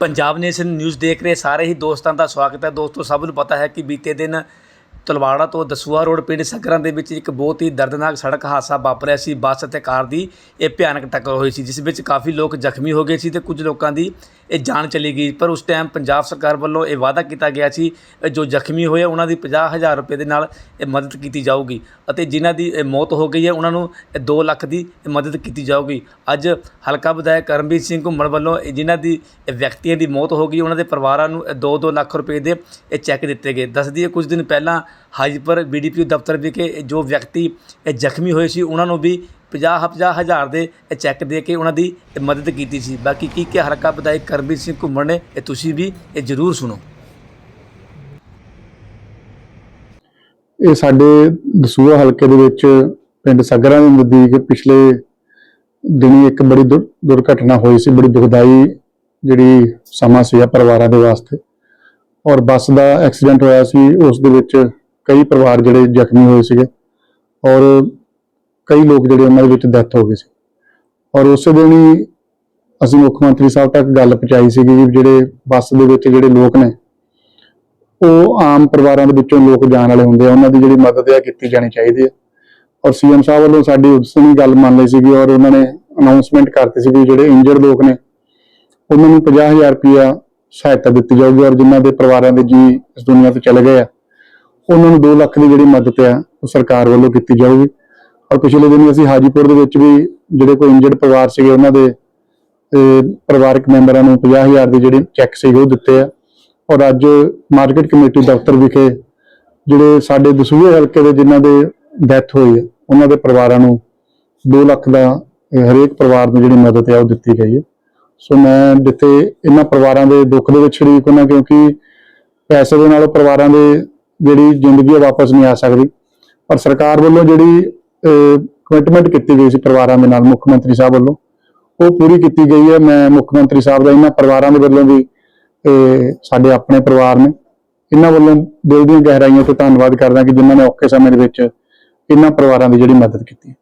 Punjab nation news ਦੇਖ ਰਹੇ ਸਾਰੇ ਹੀ ਦੋਸਤਾਂ ਦਾ ਸਵਾਗਤ ਹੈ। ਦੋਸਤੋ, ਸਭ ਨੂੰ ਪਤਾ ਹੈ ਕਿ ਬੀਤੇ ਦਿਨ ਤਲਵਾੜਾ ਤੋਂ ਦਸੂਆ ਰੋਡ ਪਿੰਡ ਸਕਰਾਂ ਦੇ ਵਿੱਚ ਇੱਕ ਬਹੁਤ ਹੀ ਦਰਦਨਾਕ ਸੜਕ ਹਾਦਸਾ ਵਾਪਰਿਆ ਸੀ। ਬੱਸ ਅਤੇ ਕਾਰ ਦੀ ਇਹ ਭਿਆਨਕ ਟੱਕਰ ਹੋਈ ਸੀ ਜਿਸ ਵਿੱਚ ਕਾਫੀ ਲੋਕ ਜ਼ਖਮੀ ਹੋ ਗਏ ਸੀ ਤੇ ਕੁਝ ਲੋਕਾਂ ਦੀ ਇਹ ਜਾਨ ਚਲੀ ਗਈ। ਪਰ ਉਸ ਟਾਈਮ ਪੰਜਾਬ ਸਰਕਾਰ ਵੱਲੋਂ ਇਹ ਵਾਅਦਾ ਕੀਤਾ ਗਿਆ ਸੀ ਅ, ਜੋ ਜ਼ਖਮੀ ਹੋਏ ਉਹਨਾਂ ਦੀ 50000 ਰੁਪਏ ਦੇ ਨਾਲ ਇਹ ਮਦਦ ਕੀਤੀ ਜਾਊਗੀ ਅਤੇ ਜਿਨ੍ਹਾਂ ਦੀ ਮੌਤ ਹੋ ਗਈ ਹੈ ਉਹਨਾਂ ਨੂੰ 2 ਲੱਖ ਦੀ ਮਦਦ ਕੀਤੀ ਜਾਊਗੀ। ਅੱਜ ਹਲਕਾ ਵਿਧਾਇਕ ਕਰਮਵੀਰ ਸਿੰਘ ਘੁੰਮਣ ਵੱਲੋਂ ਇਹ ਜਿਨ੍ਹਾਂ ਦੀ ਵਿਅਕਤੀਆਂ ਦੀ ਮੌਤ ਹੋ ਗਈ ਉਹਨਾਂ ਦੇ ਪਰਿਵਾਰਾਂ ਨੂੰ 2-2 ਲੱਖ ਰੁਪਏ ਦੇ ਇਹ ਚੈੱਕ ਦਿੱਤੇ ਗਏ। ਦੱਸਦੀ ਹੈ ਕੁਝ ਦਿਨ ਪਹਿਲਾਂ ਹਾਜੀਪੁਰ ਬੀਡੀਪੀ ਦਫ਼ਤਰ ਵਿਖੇ ਇਹ ਜੋ ਵਿਅਕਤੀ ਇਹ ਜ਼ਖਮੀ ਹੋਏ ਸੀ, ਉਹਨਾਂ ਨੂੰ ਵੀ 50 ਹਜ਼ਾਰ ਦੇ ਚੈੱਕ ਦੇ ਕੇ ਉਹਨਾਂ ਦੀ ਮਦਦ ਕੀਤੀ ਸੀ। ਬਾਕੀ ਕੀ ਕੀ ਹਲਕਾ ਵਿਧਾਇਕ ਕਰਮਵੀਰ ਸਿੰਘ ਘੁੰਮਣ ਨੇ, ਇਹ ਤੁਸੀਂ ਵੀ ਇਹ ਜ਼ਰੂਰ ਸੁਣੋ। ਇਹ ਸਾਡੇ ਦਸੂਹਾ ਹਲਕੇ ਦੇ ਵਿੱਚ ਪਿੰਡ ਸਗਰਾਂ ਦੇ ਨਜ਼ਦੀਕ ਪਿਛਲੇ ਦਿਨੀ ਇੱਕ ਬੜੀ ਦੁਰ- ਦੁਰਘਟਨਾ ਹੋਈ ਸੀ। ਬੜੀ ਦੁਖਦਾਈ ਜਿਹੜੀ ਸਮਾਂ ਸੀ ਪਰਿਵਾਰਾਂ ਦੇ ਵਾਸਤੇ। ਔਰ ਬੱਸ ਦਾ ਐਕਸੀਡੈਂਟ ਹੋਇਆ ਸੀ, ਉਸ ਦੇ ਵਿੱਚ ਕਈ ਪਰਿਵਾਰ ਜਿਹੜੇ ਜ਼ਖਮੀ ਹੋਏ ਸੀਗੇ ਔਰ ਕਈ ਲੋਕ ਜਿਹੜੇ ਉਹਨਾਂ ਦੇ ਵਿੱਚ ਡੈਥ ਹੋ ਗਈ ਸੀ। ਔਰ ਉਸੇ ਦਿਨ ਹੀ ਅਸੀਂ ਮੁੱਖ ਮੰਤਰੀ ਸਾਹਿਬ ਤੱਕ ਗੱਲ ਪਹੁੰਚਾਈ ਸੀਗੀ ਵੀ ਜਿਹੜੇ ਬੱਸ ਦੇ ਵਿੱਚ ਜਿਹੜੇ ਲੋਕ ਨੇ, ਉਹ ਆਮ ਪਰਿਵਾਰਾਂ ਦੇ ਵਿੱਚੋਂ ਲੋਕ ਜਾਣ ਵਾਲੇ ਹੁੰਦੇ ਆ, ਉਹਨਾਂ ਦੀ ਜਿਹੜੀ ਮਦਦ ਹੈ ਕੀਤੀ ਜਾਣੀ ਚਾਹੀਦੀ ਹੈ ਔਰ ਸੀਐਮ ਸਾਹਿਬ ਵੱਲੋਂ ਸਾਡੀ ਉਸਨੀ ਗੱਲ ਮੰਨ ਲਈ ਸੀਗੀ ਔਰ ਉਹਨਾਂ ਨੇ ਅਨਾਉਂਸਮੈਂਟ ਕਰਤੀ ਸੀ ਵੀ ਜਿਹੜੇ ਇੰਜਰਡ ਲੋਕ ਨੇ, ਉਹਨਾਂ ਨੂੰ 50000 ਰੁਪਇਆ ਸਹਾਇਤਾ ਦਿੱਤੀ ਜਾਊਗੀ ਔਰ ਜਿਨ੍ਹਾਂ ਦੇ ਪਰਿਵਾਰਾਂ ਦੇ ਜੀ ਇਸ ਦੁਨੀਆ ਤੋਂ ਚਲੇ ਗਏ ਆ। ਉਹਨਾਂ ਨੂੰ 2 ਲੱਖ ਦੀ ਜਿਹੜੀ ਮਦਦ ਆ, ਉਹ ਸਰਕਾਰ ਵੱਲੋਂ ਕੀਤੀ ਜਾਊਗੀ। ਔਰ ਪਿਛਲੇ ਦਿਨੀ ਅਸੀਂ ਹਾਜੀਪੁਰ ਦੇ ਵਿੱਚ ਵੀ ਜਿਹੜੇ ਕੋਈ ਇੰਜਰਡ ਪਰਿਵਾਰ ਸੀਗੇ, ਉਹਨਾਂ ਦੇ ਪਰਿਵਾਰਕ ਮੈਂਬਰਾਂ ਨੂੰ 50000 ਦੇ ਜਿਹੜੇ ਚੈੱਕ ਸੀਗੇ ਉਹ ਦਿੱਤੇ ਆ। ਔਰ ਅੱਜ ਮਾਰਕੀਟ ਕਮੇਟੀ ਦਫ਼ਤਰ ਵਿਖੇ ਜਿਹੜੇ ਸਾਡੇ ਦਸੂਹੇ ਹਲਕੇ ਦੇ ਜਿਨ੍ਹਾਂ ਦੇ ਡੈਥ ਹੋਈ ਹੈ ਉਹਨਾਂ ਦੇ ਪਰਿਵਾਰਾਂ ਨੂੰ 2 ਲੱਖ ਦਾ ਹਰੇਕ ਪਰਿਵਾਰ ਨੂੰ ਜਿਹੜੀ ਮਦਦ ਹੈ ਉਹ ਦਿੱਤੀ ਗਈ ਹੈ ਸੋ ਮੈਂ ਜਿੱਥੇ ਇਹਨਾਂ ਪਰਿਵਾਰਾਂ ਦੇ ਦੁੱਖ ਦੇ ਵਿੱਚ ਸ਼ਰੀਕ ਹੋਣਾ ਕਿਉਂਕਿ ਪੈਸੇ ਦੇ ਨਾਲ ਪਰਿਵਾਰਾਂ ਦੇ ਜਿਹੜੀ ਜ਼ਿੰਦਗੀ ਹੈ ਵਾਪਸ ਨਹੀਂ ਆ ਸਕਦੀ। ਪਰ ਸਰਕਾਰ ਵੱਲੋਂ ਜਿਹੜੀ ਕਮਿਟਮੈਂਟ ਕੀਤੀ ਗਈ ਸੀ ਪਰਿਵਾਰਾਂ ਦੇ ਨਾਲ, ਮੁੱਖ ਮੰਤਰੀ ਸਾਹਿਬ ਵੱਲੋਂ, ਉਹ ਪੂਰੀ ਕੀਤੀ ਗਈ ਹੈ। ਮੈਂ ਮੁੱਖ ਮੰਤਰੀ ਸਾਹਿਬ ਦਾ ਇਹਨਾਂ ਪਰਿਵਾਰਾਂ ਦੇ ਵੱਲੋਂ ਵੀ ਇਹ ਸਾਡੇ ਆਪਣੇ ਪਰਿਵਾਰ ਨੇ, ਇਹਨਾਂ ਵੱਲੋਂ ਦਿਲ ਦੀਆਂ ਗਹਿਰਾਈਆਂ ਤੋਂ ਧੰਨਵਾਦ ਕਰਦਾ ਕਿ ਜਿਨ੍ਹਾਂ ਨੇ ਔਖੇ ਸਮੇਂ ਦੇ ਵਿੱਚ ਇਹਨਾਂ ਪਰਿਵਾਰਾਂ ਦੀ ਜਿਹੜੀ ਮਦਦ ਕੀਤੀ